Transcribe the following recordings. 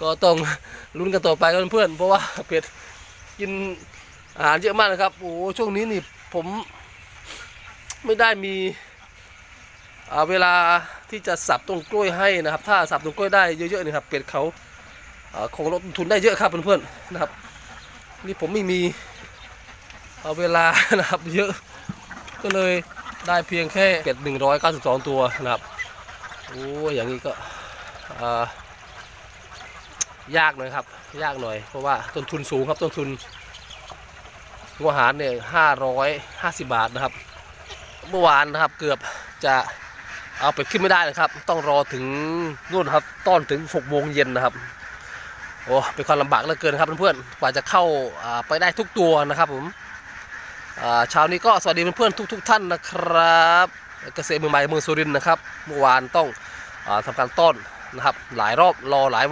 ก็ต้องลุ้นกันต่อไปกันเพื่อนๆเพราะว่าเป็ดกินอาหารเยอะมากนะครับโอ้ช่วงนี้นี่ผมไม่ได้มีเวลาที่จะสับต้นกล้วยให้นะครับ ถ้าสับต้นกล้วยได้เยอะๆนี่ครับเป็ดเขาอ่าคงลดทุนได้เยอะครับเพื่อนๆนะครับ นี่ผมไม่มีเอาเวลานะครับเยอะก็เลยได้เพียงแค่เป็ด192 ตัวนะครับโอ้ยอย่างนี้ก็อ่า ยากหน่อยครับ ยากหน่อยเพราะว่าต้นทุนสูงครับต้นทุนหัวอาหารเนี่ยห้าร้อยห้าสิบบาทนะครับ เมื่อวานนะครับเกือบจะเอาไปขึ้นไม่ได้นะครับ ต้องรอถึงนู่นครับต้อนถึงหกโมงเย็นนะครับโอ้เป็นความลำบากเหลือเกินครับเพื่อนๆกว่าจะเข้าไปได้ทุกตัวนะครับผมเช้านี้ก็สวัสดีเพื่อนๆทุก ๆ ท่านนะครับ เกษตรมือใหม่เมืองสุรินทร์นะครับ เมื่อวานต้องอาทำการต้อน นะครับหลายรอบรอหลาย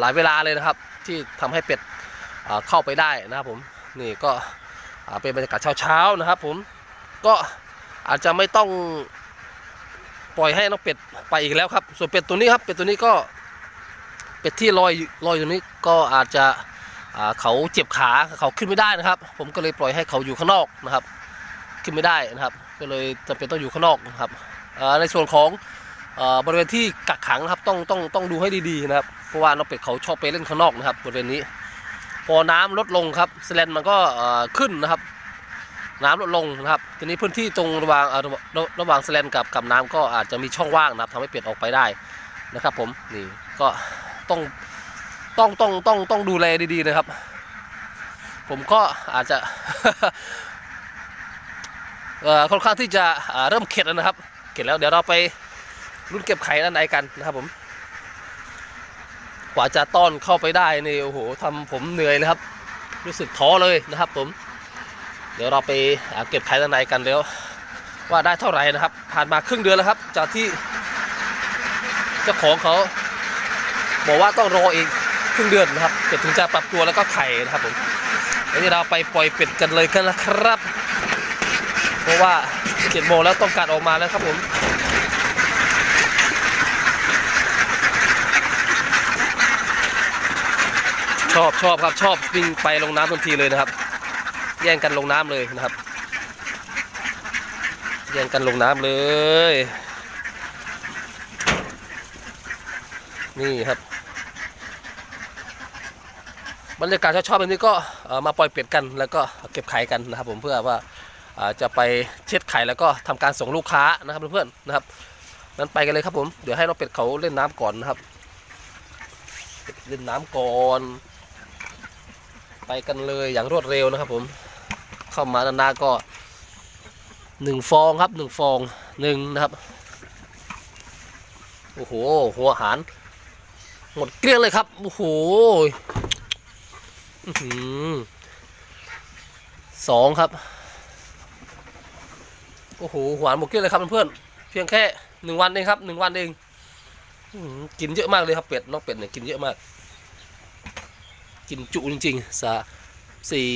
หลายเวลาเลยนะครับ ที่ทำให้เป็ดเข้าไปได้นะครับผมนี่ก็เป็นบรรยากาศเช้าๆนะครับ ผมก็อาจจะไม่ต้องปล่อยให้น้องเป็ดไปอีกแล้วครับ ส่วนเป็ดตัวนี้ครับเป็ดตัวนี้ก็เป็ดที่ลอยลอยอยู่นี้ก็อาจจะเขาเจ็บขาเขาขึ้นไม่ได้นะครับ ผมก็เลยปล่อยให้เขาอยู่ข้างนอกนะครับ ขึ้นไม่ได้นะครับ ก็เลยจำเป็นต้องอยู่ข้างนอกนะครับในส่วนของ บริเวณที่กักขังนะครับต้องต้องต้องดูให้ดีๆนะครับ เพราะว่าน้องเป็ดเขาชอบไปเล่นข้างนอกนะครับบริเวณนี้ พอน้ำลดลงครับสแลนมันก็ขึ้นนะครับ น้ำลดลงนะครับ ทีนี้พื้นที่ตรงระหว่างระหว่างสแลนกับกับน้ำก็อาจจะมีช่องว่างนะครับทำให้เป็ดออกไปได้นะครับผมนี่ก็ต้องต้องต้องต้องต้องดูแลดีๆนะครับ ผมก็อาจจะค่อนข้างที่จะเริ่มเข็ดแล้วนะครับ เข็ดแล้วเดี๋ยวเราไป รุ่นเก็บไข่ด้านในกันนะครับผมกว่าจะต้อนเข้าไปได้นี่โอ้โหทำผมเหนื่อยเลยครับ รู้สึกท้อเลยนะครับผม เดี๋ยวเราไปอ่าเก็บไข่ด้านในกันแล้ว ว่าได้เท่าไหร่นะครับ ผ่านมาครึ่งเดือนแล้วครับ จากที่เจ้าของเขาบอกว่าต้องรออีกครึ่งเดือนนะครับเป็ดถึงจะปรับตัวแล้วก็ไข่นะครับผมแล้วนี้เราไปปล่อยเป็ดกันเลยกันนะครับ เพราะว่าเจ็ดโมงแล้วต้องการออกมาแล้วครับผม ชอบชอบครับชอบวิ่งไปลงน้ำทันทีเลยนะครับ แย่งกันลงน้ำเลยนะครับ แย่งกันลงน้ำเลย นี่ครับบรรยากาศชอบๆแบบนี้ก็มาปล่อยเป็ดกันแล้วก็เก็บไข่กันนะครับ ผมเพื่อว่าจะไปเช็ดไข่แล้วก็ทำการส่งลูกค้านะครับเพื่อนๆนะครับนั้นไปกันเลยครับผมเดี๋ยวให้น้องเป็ดเขาเล่นน้ำก่อนนะครับ เล่นน้ำก่อน ไปกันเลยอย่างรวดเร็วนะครับผม เข้ามานานๆก็หนึ่งฟองครับหนึ่งฟองหนึ่งนะครับโอ้โหหัวหารหมดเกลี้ยงเลยครับโอ้โหสองครับโอ้โหหวานหมดเกลี้ยงเลยครับเพื่อนๆเพียงแค่หนึ่งวันเองครับหนึ่งวันเองกินเยอะมากเลยครับเป็ดน้องเป็ดเนี่ยกินเยอะมาก กินจุจริงๆสาสี่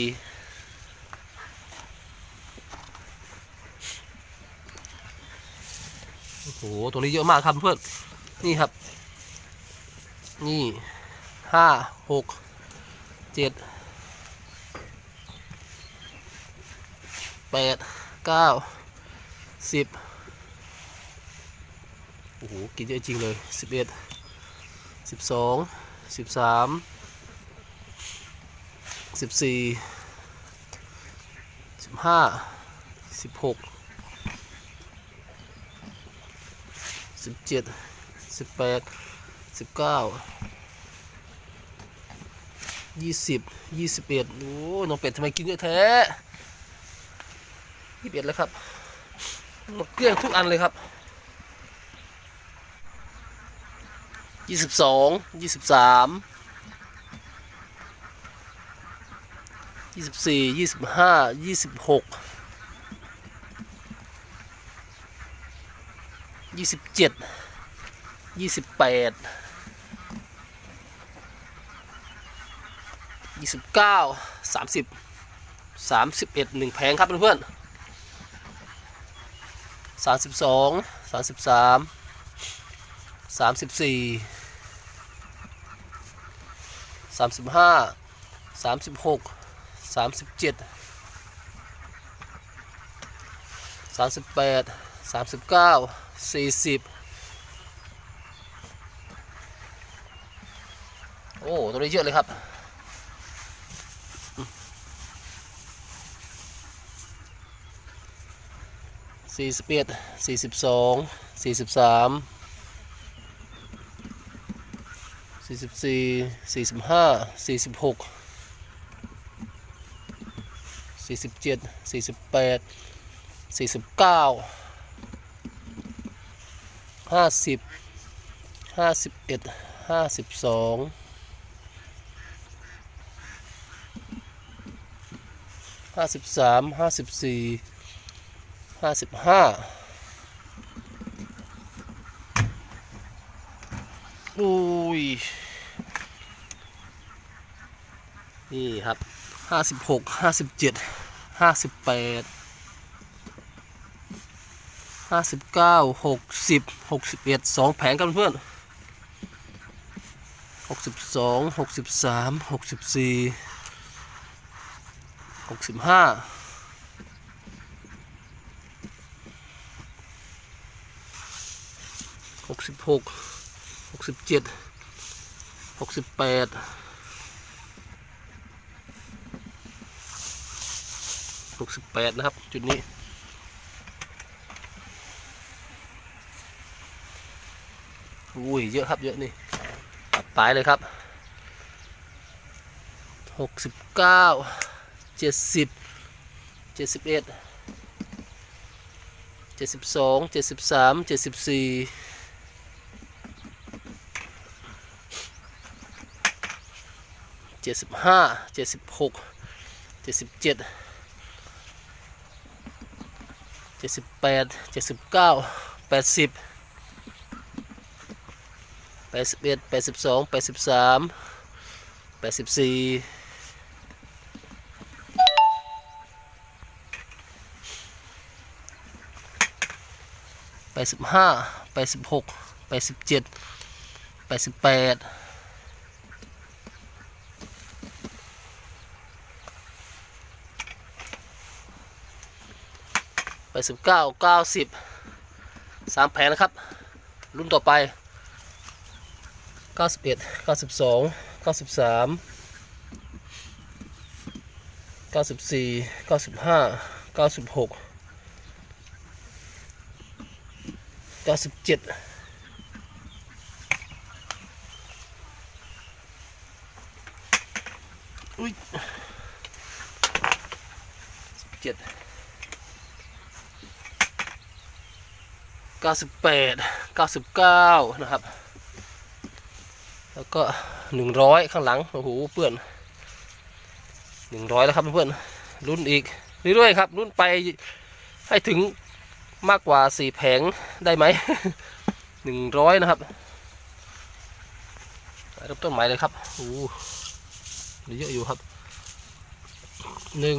โอ้โหตัวนี้เยอะมากครับเพื่อนนี่ครับ นี่ห้าหกเจ็ดแปดเก้าสิบโอ้โห กินเยอะจริงเลยสิบเอ็ดสิบสองสิบสาม สิบสี่สิบห้าสิบหกสิบเจ็ดสิบแปดสิบเก้ายี่สิบยี่สิบเอ็ดโอ้น้องเป็ดทำไมกินเยอะแท้ยี่สิบเอ็ดแล้วครับหมดเกลี้ยงทุกอันเลยครับยี่สิบสองยี่สิบสาม ยี่สิบสี่ยี่สิบห้ายี่สิบหกยี่สิบเจ็ดยี่สิบแปดยี่สิบเก้าสามสิบสามสิบเอ็ดหนึ่งแผงครับเพื่อนๆสามสิบสองสามสิบสามสามสิบสี่สสามสิบห้าสามสิบหก สามสิบเจ็ดสามสิบแปดสามสิบเก้าสี่สิบโอ้ตัวนี้เยอะเลยครับสี่สิบเอ็ดสี่สิบสองสี่สิบสามสี่สิบสี่สี่สิบห้าสี่สิบหก สี่สิบเจ็ดสี่สิบแปดสี่สิบเก้าห้าสิบห้าสิบเอ็ดห้าสิบสองห้าสิบสามห้าสิบสี่ห้าสิบห้าอุ้ย นี่ครับ ห้าสิบหกห้าสิบเจ็ดห้าสิบแปดห้าสิบเก้าหกสิบหกสิบเอ็ดสองแผงกันเพื่อนหกสิบสองหกสิบสามหกสิบสี่หกสิบห้าหกสิบหกหกสิบเจ็ดหกสิบแปด หกสิบแปดนะครับ จุดนี้ อุ้ยเยอะครับเยอะนี่ตัดตายเลยครับหกสิบเก้าเจ็ดสิบเจ็ดสิบเอ็ดเจ็ดสิบสองเจ็ดสิบสามเจ็ดสิบสี่เจ็ดสิบห้าเจ็ดสิบหกเจ็ดสิบเจ็ด เจ็ดสิบแปดเจ็ดสิบเก้าแปดสิบแปดสิบเอ็ดแปดสิบสองแปดสิบสามแปดสิบสี่แปดสิบห้าแปดสิบหกแปดสิบเจ็ดแปดสิบแปดแปด สิบเก้าเก้าสิบสามแผงนะครับ รุ่นต่อไปเก้าสิบเอ็ดเก้าสิบสองเก้าสิบสามเก้าสิบสี่เก้าสิบห้าเก้าสิบหกเก้าสิบเจ็ดอุ้ยสิบเจ็ด เก้าสิบแปดเก้าสิบเก้านะครับ แล้วก็หนึ่งร้อยข้างหลัง โอ้โหเปื้อนหนึ่งร้อยแล้วครับเพื่อนรุ่นอีกเรื่อยๆครับ รุ่นไปให้ถึงมากกว่าสี่แผงได้ไหมหนึ่งร้อยนะครับเริ่มต้นใหม่เลยครับโอ้โหเยอะอยู่ครับหนึ่ง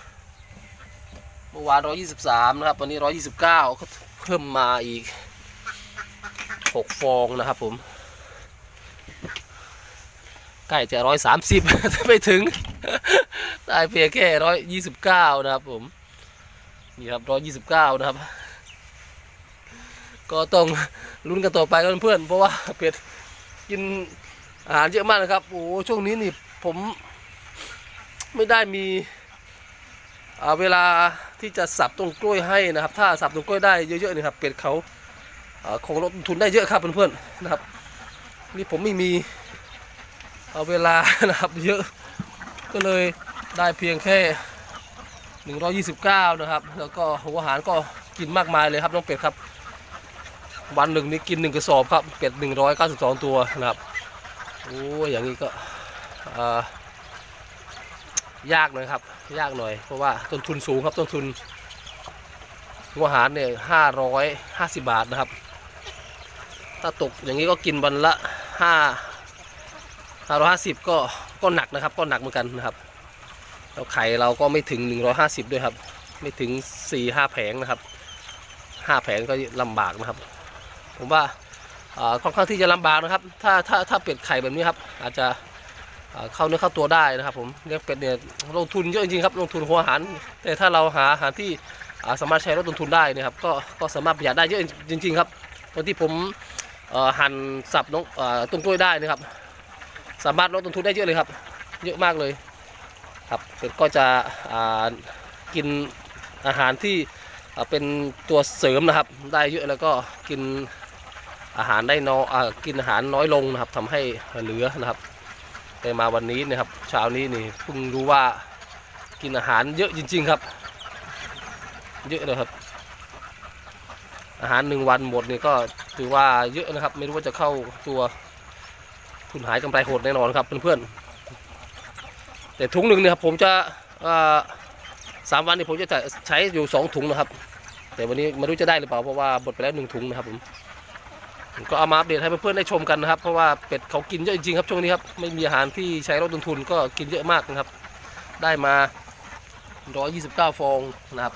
เมื่อวาน123นะครับ วันนี้129ก็เพิ่มมาอีก6ฟองนะครับผม ใกล้จะ130ไม่ถึง ได้เพียงแค่129นะครับผม นี่ครับ129นะครับ ก็ต้องลุ้นกันต่อไปกันเพื่อน เพราะว่าเป็ดกินอาหารเยอะมากนะครับ โอ้ช่วงนี้นี่ผมไม่ได้มี เวลาที่จะสับต้นกล้วยให้นะครับ ถ้าสับต้นกล้วยได้เยอะๆนี่ครับเป็ดเขาอ่าคงลดทุนได้เยอะครับเพื่อนๆนะครับ นี่ผมไม่มีเอาเวลานะครับเยอะก็เลยได้เพียงแค่ 129 นะครับ แล้วก็หัวอาหารก็กินมากมายเลยครับน้องเป็ดครับ วันหนึ่งนี่กินหนึ่งกระสอบครับเป็ด192 ตัวนะครับโอ้ยอย่างนี้ก็อ่า ยากหน่อยครับ ยากหน่อย เพราะว่าต้นทุนสูงครับต้นทุนหัวอาหารเนี่ย550บาทนะครับ ถ้าตกอย่างนี้ก็กินวันละห้าห้าร้อยห้าสิบก็ก็หนักนะครับ ก็หนักเหมือนกันนะครับแล้วไข่เราก็ไม่ถึง150ด้วยครับ ไม่ถึง4 5แผงนะครับ5แผงก็ลำบากนะครับ ผมว่าค่อนข้างที่จะลำบากนะครับ ถ้าถ้าถ้าเป็ดไข่แบบนี้ครับ อาจจะ เข้าเนื้อเข้าตัวได้นะครับ ผมเลี้ยงเป็ดเนี่ยลงทุนเยอะจริงๆครับลงทุนหัวอาหาร แต่ถ้าเราหาอาหารที่สามารถใช้ลดต้นทุนได้นะครับก็ก็สามารถประหยัดได้เยอะจริง ๆ ครับตอนที่ผมหั่นสับน้องต้นกล้วยได้นะครับ สามารถลดต้นทุนได้เยอะเลยครับ เยอะมากเลยครับเป็ดก็จะกินอาหารที่เป็นตัวเสริมนะครับ ได้เยอะแล้วก็กินอาหารได้น้อยกินอาหารน้อยลงนะครับทำให้เหลือนะครับ แต่มาวันนี้นะครับเช้านี้นี่เพิ่งรู้ว่ากินอาหารเยอะจริง ๆครับ เยอะเลยครับ อาหารหนึ่งวันหมดนี่ก็ถือว่าเยอะนะครับ ไม่รู้ว่าจะเข้าตัวทุนหายกำไรโหดแน่นอนครับเพื่อนๆแต่ถุงหนึ่งเนี่ยครับผมจะสามวันนี้ผมจะใช้อยู่สองถุงนะครับ แต่วันนี้ไม่รู้จะได้หรือเปล่าเพราะว่าหมดไปแล้วหนึ่งถุงนะครับผม ก็เอามาอัปเดตให้เพื่อนๆได้ชมกันนะครับ เพราะว่าเป็ดเขากินเยอะจริงๆครับช่วงนี้ครับไม่มีอาหารที่ใช้ลดต้นทุนก็กินเยอะมากนะครับ ได้มา 129 ฟองนะครับ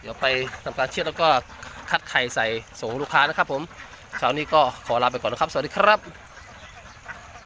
เดี๋ยวไปทำการเชือดแล้วก็คัดไข่ใส่ส่งลูกค้านะครับผมเช้านี้ก็ขอลาไปก่อนนะครับ สวัสดีครับ